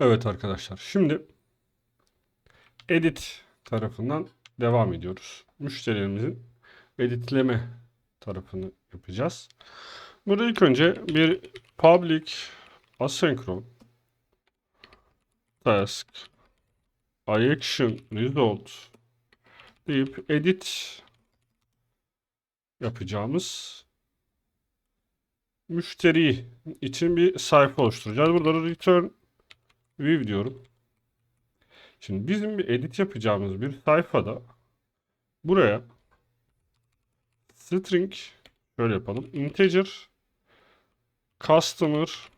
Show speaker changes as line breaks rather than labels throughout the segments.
Evet arkadaşlar. Şimdi edit tarafından devam ediyoruz. Müşterilerimizin editleme tarafını yapacağız. Burada ilk önce bir public asynchron task action result deyip edit yapacağımız müşteri için bir sayfa oluşturacağız. Burada da return view diyorum. Şimdi bizim bir edit yapacağımız bir sayfada buraya string şöyle yapalım. Integer customer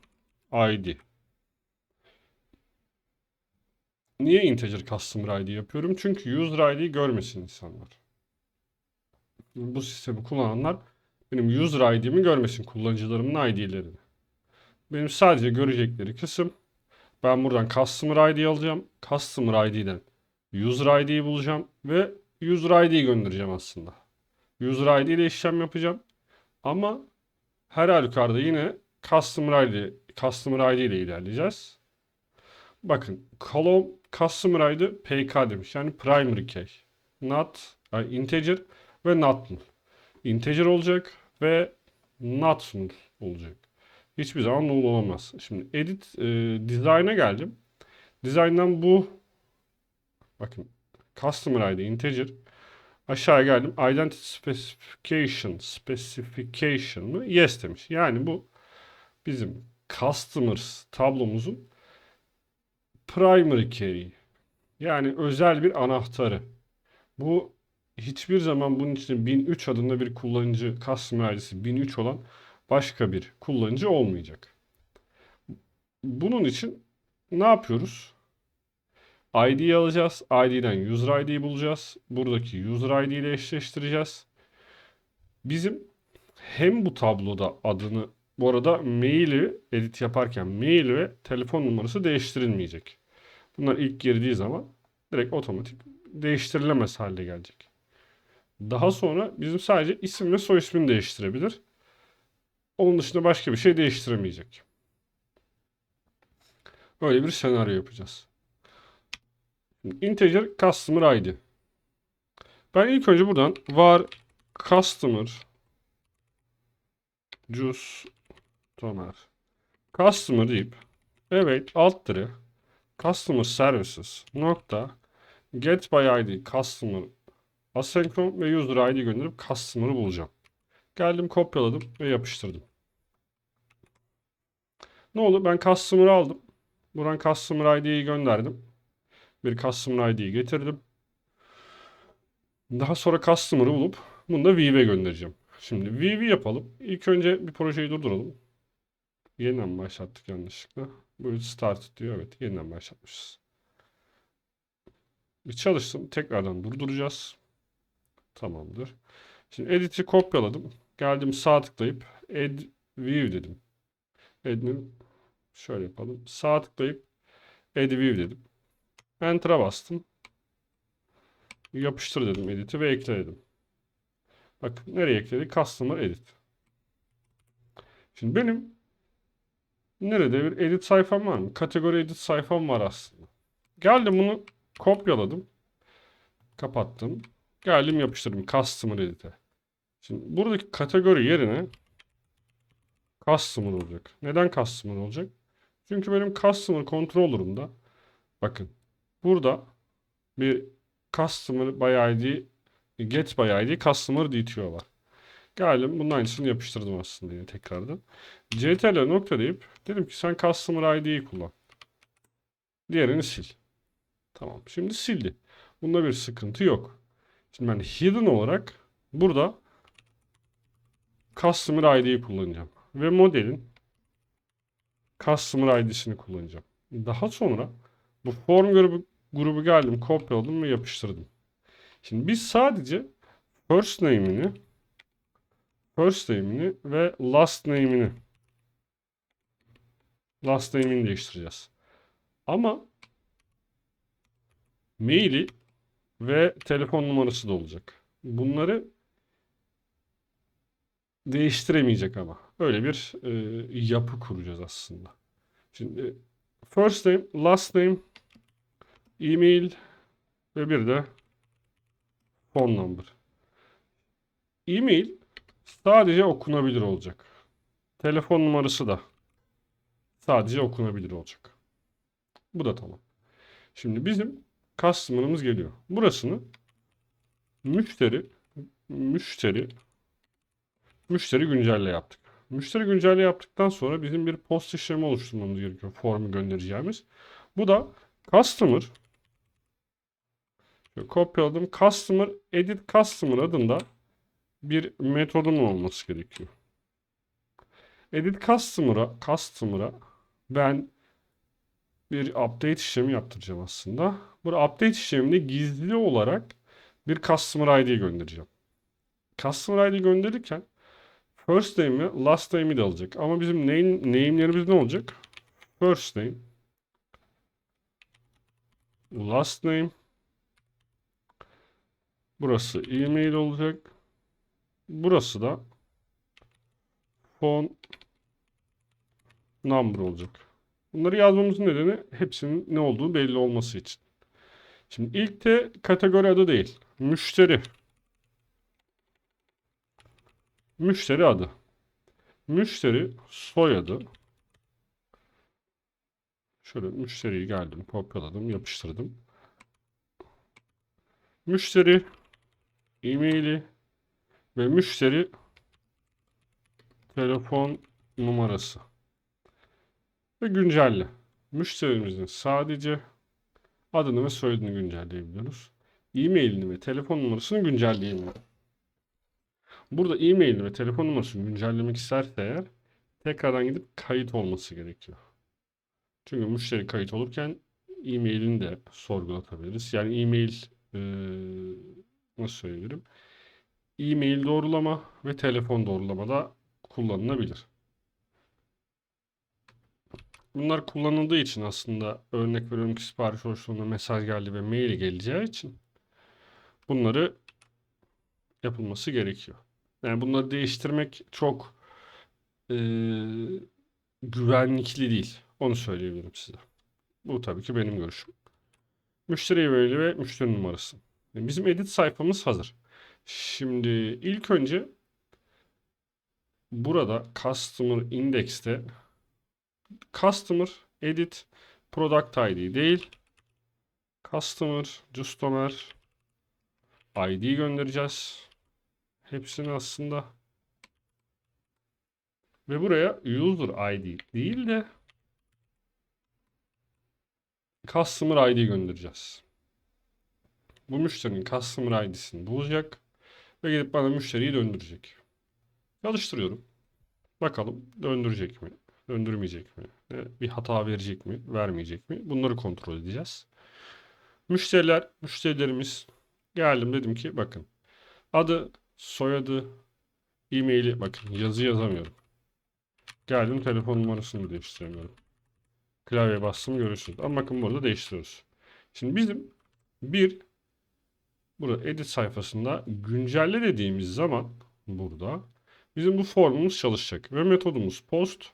ID. Niye integer customer ID yapıyorum? Çünkü user ID görmesin insanlar. Bu sistemi kullananlar benim user ID'mi görmesin kullanıcılarımın ID'lerini. Benim sadece görecekleri kısım ben buradan Customer ID alacağım. Customer ID'den User ID'yi bulacağım ve User ID'yi göndereceğim aslında. User ID ile işlem yapacağım. Ama her halükarda yine Customer ID, Customer ID ile ilerleyeceğiz. Bakın column Customer ID PK demiş. Yani primary key. Not, yani integer ve not null. Integer olacak ve not null olacak. Hiçbir zaman null olamaz. Şimdi edit e, design'a geldim. Design'dan bu bakın customer ID integer aşağıya geldim. Identity specification specification mı? Yes demiş. Yani bu bizim customers tablomuzun primary key. Yani özel bir anahtarı. Bu hiçbir zaman bunun için 1003 adında bir kullanıcı customer ID'si 1003 olan başka bir kullanıcı olmayacak. Bunun için ne yapıyoruz? ID'yi alacağız. ID'den user ID'yi bulacağız. Buradaki user ID ile eşleştireceğiz. Bizim hem bu tabloda adını bu arada maili edit yaparken mail ve telefon numarası değiştirilmeyecek. Bunlar ilk girdiği zaman direkt otomatik değiştirilemez hale gelecek. Daha sonra bizim sadece isim ve soy ismini değiştirebilir. Onun dışında başka bir şey değiştiremeyecek. Böyle bir senaryo yapacağız. İnteger customer ID. Ben ilk önce buradan var customer juice toner customer deyip evet alt dire customer services nokta get by id customer asenkron ve user id gönderip customer'ı bulacağım. Geldim kopyaladım ve yapıştırdım. Ne oldu? Ben customer'ı aldım. Buradan customer ID'yi gönderdim. Bir customer ID'yi getirdim. Daha sonra customer'ı bulup bunu da Vive'e göndereceğim. Şimdi Vive'i yapalım. İlk önce bir projeyi durduralım. Yeniden başlattık yanlışlıkla. Böyle start diyor. Evet yeniden başlatmışız. Bir çalıştım. Tekrardan durduracağız. Tamamdır. Şimdi edit'i kopyaladım. Geldim sağ tıklayıp add view dedim. Add'in şöyle yapalım. Sağ tıklayıp add view dedim. Enter'a bastım. Yapıştır dedim edit'i ve ekle dedim. Bak nereye ekledik? Customer edit. Şimdi benim nerede bir edit sayfam var mı? Kategori edit sayfam var aslında. Geldim bunu kopyaladım. Kapattım. Geldim yapıştırdım Customer Edit'e. Şimdi buradaki kategori yerine Customer olacak. Neden Customer olacak? Çünkü benim Customer Controller'ımda bakın burada bir Customer by ID Get by ID Customer DTO var. Geldim bunun aynısını yapıştırdım aslında yine tekrardan. CTRL nokta deyip dedim ki sen Customer ID'yi kullan. Diğerini sil. Tamam. Şimdi sildi. Bunda bir sıkıntı yok. Şimdi ben hidden olarak burada Customer ID'yi kullanacağım. Ve modelin Customer ID'sini kullanacağım. Daha sonra bu form grubu, grubu geldim, kopyaladım ve yapıştırdım. Şimdi biz sadece first name'ini first name'ini ve last name'ini last name'ini değiştireceğiz. Ama maili ve telefon numarası da olacak. Bunları değiştiremeyecek ama. Öyle bir e, yapı kuracağız aslında. Şimdi first name, last name, email ve bir de phone number. E-mail sadece okunabilir olacak. Telefon numarası da sadece okunabilir olacak. Bu da tamam. Şimdi bizim customer'ımız geliyor. Burasını müşteri müşteri müşteri güncelle yaptık. Müşteri güncelle yaptıktan sonra bizim bir post işlemi oluşturmamız gerekiyor. Formu göndereceğimiz. Bu da customer kopyaladım. Customer edit customer adında bir metodum olması gerekiyor. Edit customer'a customer'a ben bir update işlemi yaptıracağım aslında. Bu update işleminde gizli olarak bir customer ID göndereceğim. Customer ID gönderirken first name ve last name'i de alacak. Ama bizim name, name'lerimiz ne olacak? First name last name Burası e-mail olacak. Burası da phone number olacak. Bunları yazmamızın nedeni hepsinin ne olduğu belli olması için. Şimdi ilk de kategori adı değil. Müşteri. Müşteri adı. Müşteri soyadı. Şöyle müşteriyi geldim, kopyaladım, yapıştırdım. Müşteri e-maili ve müşteri telefon numarası ve güncelle. Müşterimizin sadece adını ve soyadını güncelleyebiliyoruz. E-mailini ve telefon numarasını güncelleyemiyor. Burada e-mailini ve telefon numarasını güncellemek isterse eğer tekrardan gidip kayıt olması gerekiyor. Çünkü müşteri kayıt olurken e-mailini de sorgulatabiliriz. Yani e-mail nasıl söyleyebilirim? E-mail doğrulama ve telefon doğrulama da kullanılabilir. Bunlar kullanıldığı için aslında örnek veriyorum ki sipariş oluştuğunda mesaj geldi ve mail geleceği için bunları yapılması gerekiyor. Yani bunları değiştirmek çok e, güvenlikli değil. Onu söyleyebilirim size. Bu tabii ki benim görüşüm. Müşteri e-maili ve müşteri numarası. Bizim edit sayfamız hazır. Şimdi ilk önce burada Customer Index'te Customer Edit Product ID değil Customer Customer ID göndereceğiz. Hepsini aslında ve buraya User ID değil de Customer ID göndereceğiz. Bu müşterinin Customer ID'sini bulacak ve gidip bana müşteriyi döndürecek. Çalıştırıyorum. Bakalım döndürecek mi? Döndürmeyecek mi? Bir hata verecek mi? Vermeyecek mi? Bunları kontrol edeceğiz. Müşteriler, müşterilerimiz geldim dedim ki bakın adı, soyadı, e-maili bakın yazı yazamıyorum. Geldim telefon numarasını değiştiremiyorum. Klavyeye bastım görüyorsunuz. Ama bakın burada değiştiriyoruz. Şimdi bizim bir burada edit sayfasında güncelle dediğimiz zaman burada bizim bu formumuz çalışacak. Ve metodumuz post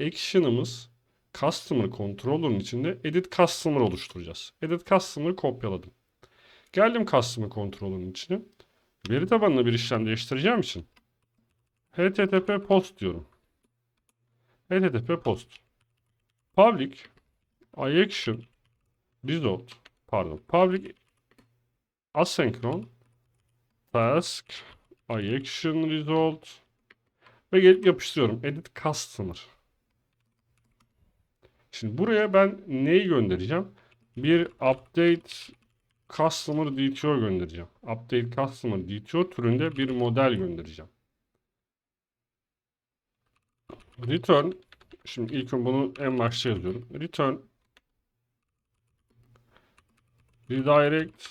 action'ımız customer controller'ın içinde edit customer oluşturacağız. Edit customer'ı kopyaladım. Geldim customer controller'ın içine. Veri tabanına bir işlem değiştireceğim için http post diyorum. http post. Public iaction result pardon public asenkron task iaction result ve gelip yapıştırıyorum. Edit customer şimdi buraya ben neyi göndereceğim? Bir update customer DTO göndereceğim update customer DTO türünde bir model göndereceğim return Şimdi ilk bunu en başta yazıyorum. Return redirect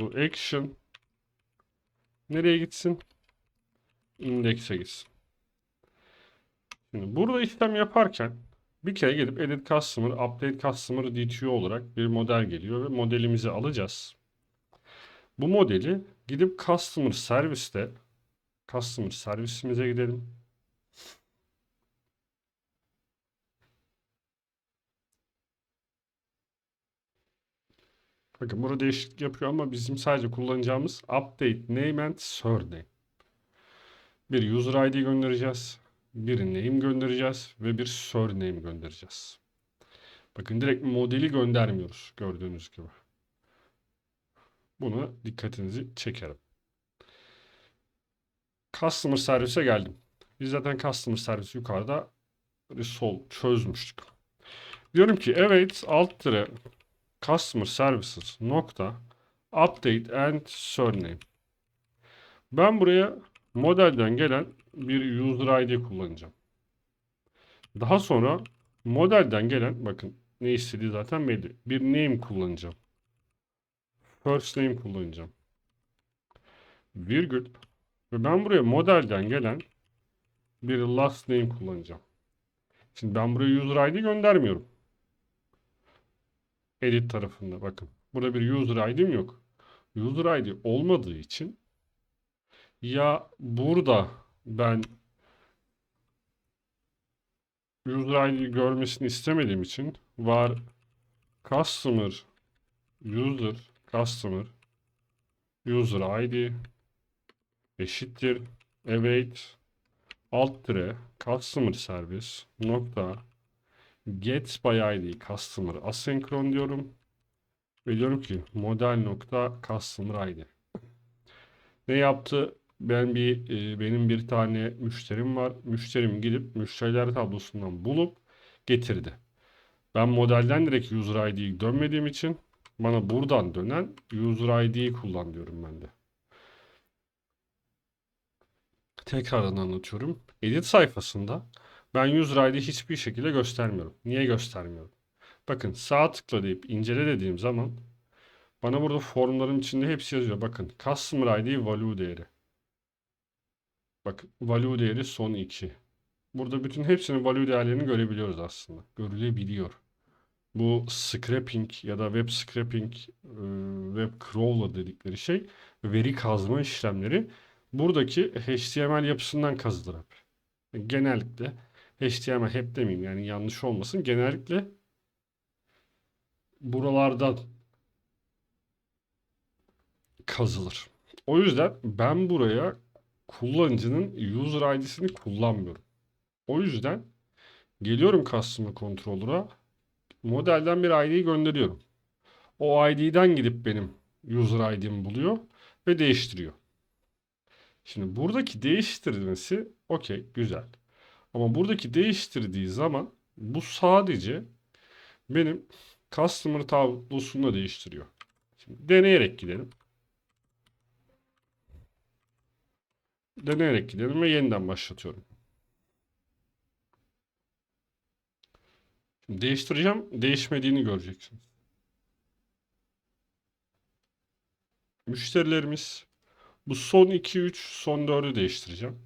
bu action nereye gitsin? Index'e gitsin. Şimdi burada işlem yaparken bir kere gelip edit customer, update customer DTO olarak bir model geliyor ve modelimizi alacağız. Bu modeli gidip customer serviste customer servisimize gidelim. Bakın burada değişiklik yapıyor ama bizim sadece kullanacağımız update name and surname. Bir user ID göndereceğiz. Bir name göndereceğiz ve bir surname göndereceğiz. Bakın direkt modeli göndermiyoruz gördüğünüz gibi. Buna dikkatinizi çekerim. Customer servise geldim. Biz zaten customer servisi yukarıda resolve çözmüştük. Diyorum ki evet alt tire customer services nokta update and surname. Ben buraya modelden gelen bir user ID kullanacağım. Daha sonra modelden gelen bakın ne istediği zaten belli. Bir name kullanacağım. First name kullanacağım. Virgül ve ben buraya modelden gelen bir last name kullanacağım. Şimdi ben buraya user ID göndermiyorum. Edit tarafında bakın. Burada bir user ID'm yok. User ID olmadığı için ya burada ben user ID görmesini istemediğim için var customer user customer user ID eşittir await alt tire customer service nokta get by id customer asenkron diyorum ve diyorum ki model nokta customer id ne yaptı ben bir e, benim bir tane müşterim var müşterim gidip müşteriler tablosundan bulup getirdi ben modelden direkt user id'yi dönmediğim için bana buradan dönen user id'yi kullan diyorum ben de Tekrardan anlatıyorum. Edit sayfasında ben user ID hiçbir şekilde göstermiyorum. Niye göstermiyorum? Bakın sağ tıkla deyip incele dediğim zaman bana burada formların içinde hepsi yazıyor. Bakın customer ID value değeri. Bakın value değeri son 2. Burada bütün hepsinin value değerlerini görebiliyoruz aslında. Görülebiliyor. Bu scraping ya da web scraping, web crawler dedikleri şey veri kazma işlemleri buradaki HTML yapısından kazılır hep. Genellikle HTML hep demeyeyim yani yanlış olmasın. Genellikle buralardan kazılır. O yüzden ben buraya kullanıcının user ID'sini kullanmıyorum. O yüzden geliyorum Customer Controller'a modelden bir ID'yi gönderiyorum. O ID'den gidip benim user ID'mi buluyor ve değiştiriyor. Şimdi buradaki değiştirmesi okey güzel. Ama buradaki değiştirdiği zaman bu sadece benim customer tablosunda değiştiriyor. Şimdi deneyerek gidelim. Deneyerek gidelim ve yeniden başlatıyorum. Şimdi değiştireceğim. Değişmediğini göreceksiniz. Müşterilerimiz bu son 2 3 son 4'ü değiştireceğim.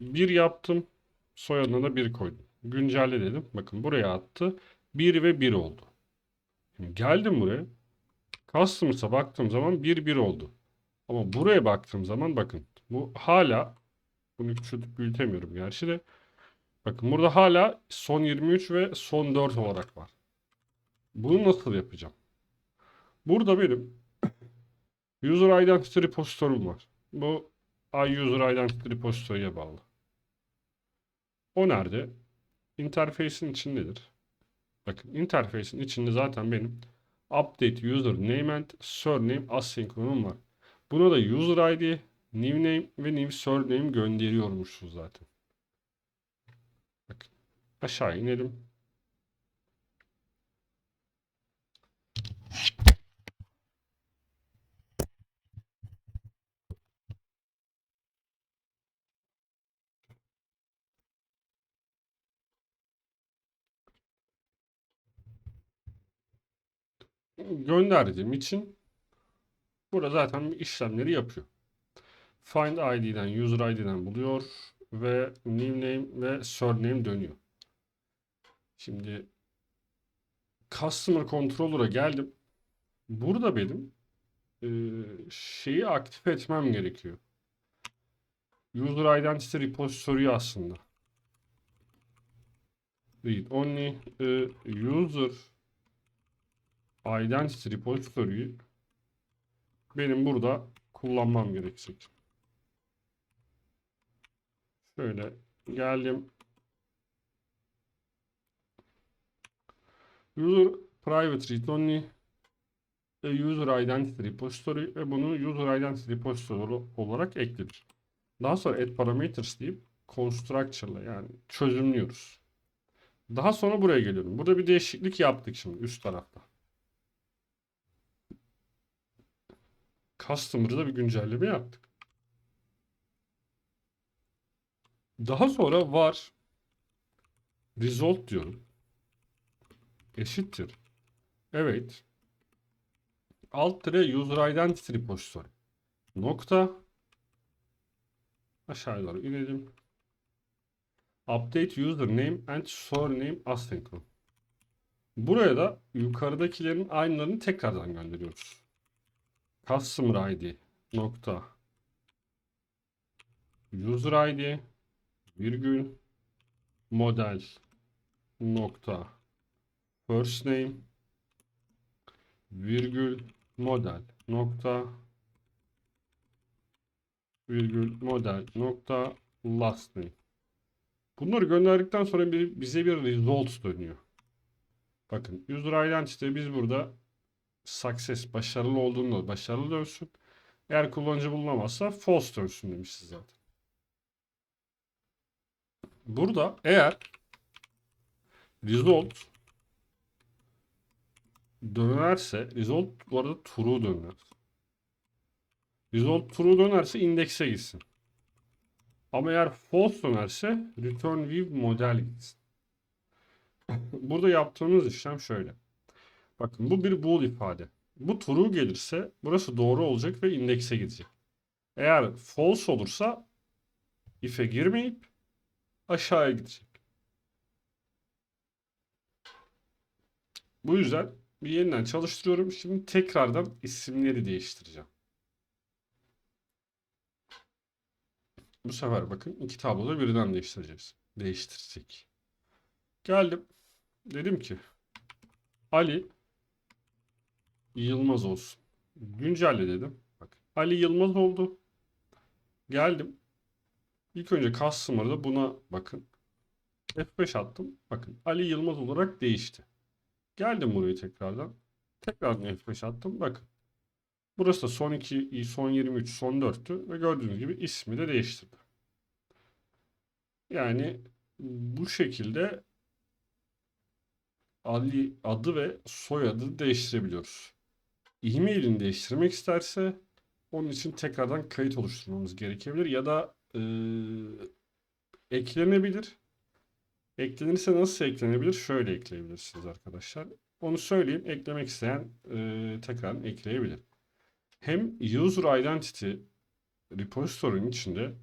1 yaptım. Soyadına da 1 koydum. Güncelle dedim. Bakın buraya attı. 1 ve 1 oldu. Şimdi geldim buraya. Customers'a baktığım zaman 1 1 oldu. Ama buraya baktığım zaman bakın bu hala bunu küçültüp büyütemiyorum gerçi de. Bakın burada hala son 23 ve son 4 olarak var. Bunu nasıl yapacağım? Burada benim User Identity Repository'm var. Bu iUser Identity Repository'e bağlı. O nerede? Interface'in içindedir. Bakın interface'in içinde zaten benim update user name and surname asenkronum var. Buna da user ID, new name ve new surname gönderiyormuşuz zaten. Bakın aşağı inelim. gönderdiğim için burada zaten işlemleri yapıyor. Find ID'den, user ID'den buluyor ve new name ve surname dönüyor. Şimdi Customer Controller'a geldim. Burada benim e, şeyi aktif etmem gerekiyor. User Identity Repository aslında. Read only e, user identity repository'yi benim burada kullanmam gerekecek. Şöyle geldim. User private read only a user identity repository ve bunu user identity repository olarak ekledik. Daha sonra add parameters deyip constructor'la yani çözümlüyoruz. Daha sonra buraya geliyorum. Burada bir değişiklik yaptık şimdi üst tarafta. Customer'da bir güncelleme yaptık. Daha sonra var result diyorum. Eşittir. Evet. Alt tire user identity repository. Nokta. Aşağı doğru inelim. Update username and surname asynchron. Buraya da yukarıdakilerin aynılarını tekrardan gönderiyoruz. Customer ID nokta. User ID virgül model nokta. First name virgül model nokta. Virgül model nokta last name. Bunları gönderdikten sonra bize bir result dönüyor. Bakın user identity biz burada success başarılı olduğunda başarılı dönsün. Eğer kullanıcı bulunamazsa false dönsün demişiz zaten. Burada eğer result dönerse result bu arada true döner. Result true dönerse indekse gitsin. Ama eğer false dönerse return view model gitsin. Burada yaptığımız işlem şöyle. Bakın bu bir bool ifade. Bu true gelirse burası doğru olacak ve indekse gidecek. Eğer false olursa if'e girmeyip aşağıya gidecek. Bu yüzden bir yeniden çalıştırıyorum. Şimdi tekrardan isimleri değiştireceğim. Bu sefer bakın iki tabloda birden değiştireceğiz. Değiştirecek. Geldim. Dedim ki Ali Yılmaz olsun. Güncelle dedim. Bak Ali Yılmaz oldu. Geldim. İlk önce customer'da buna bakın. F5 attım. Bakın Ali Yılmaz olarak değişti. Geldim buraya tekrardan. Tekrardan F5 attım. Bakın. Burası da son 2, son 23, son 4'tü ve gördüğünüz gibi ismi de değiştirdi. Yani bu şekilde Ali adı ve soyadı değiştirebiliyoruz. E-mailini değiştirmek isterse onun için tekrardan kayıt oluşturmamız gerekebilir ya da e, eklenebilir. Eklenirse nasıl eklenebilir? Şöyle ekleyebilirsiniz arkadaşlar. Onu söyleyeyim. Eklemek isteyen e, tekrar ekleyebilir. Hem user identity repository'nin içinde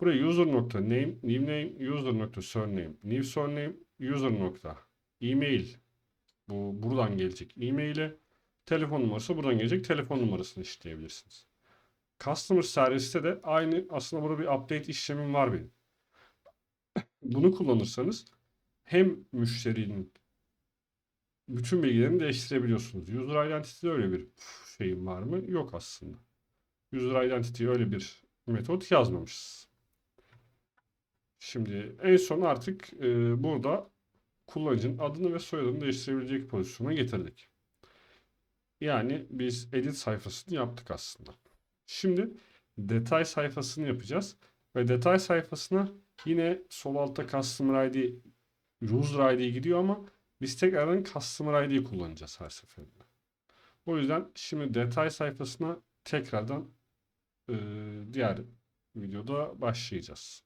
buraya user nokta name, new name, user nokta surname, new surname, user bu buradan gelecek e-mail'e telefon numarası buradan gelecek telefon numarasını işleyebilirsiniz. Customer serviste de aynı aslında burada bir update işlemim var benim. Bunu kullanırsanız hem müşterinin bütün bilgilerini değiştirebiliyorsunuz. User Identity'de öyle bir şeyim var mı? Yok aslında. User Identity'ye öyle bir metot yazmamışız. Şimdi en son artık e, burada kullanıcının adını ve soyadını değiştirebilecek pozisyona getirdik. Yani biz edit sayfasını yaptık aslında. Şimdi detay sayfasını yapacağız. Ve detay sayfasına yine sol altta Customer ID, User ID gidiyor ama biz tekrardan Customer ID'yi kullanacağız her seferinde. O yüzden şimdi detay sayfasına tekrardan e, diğer videoda başlayacağız.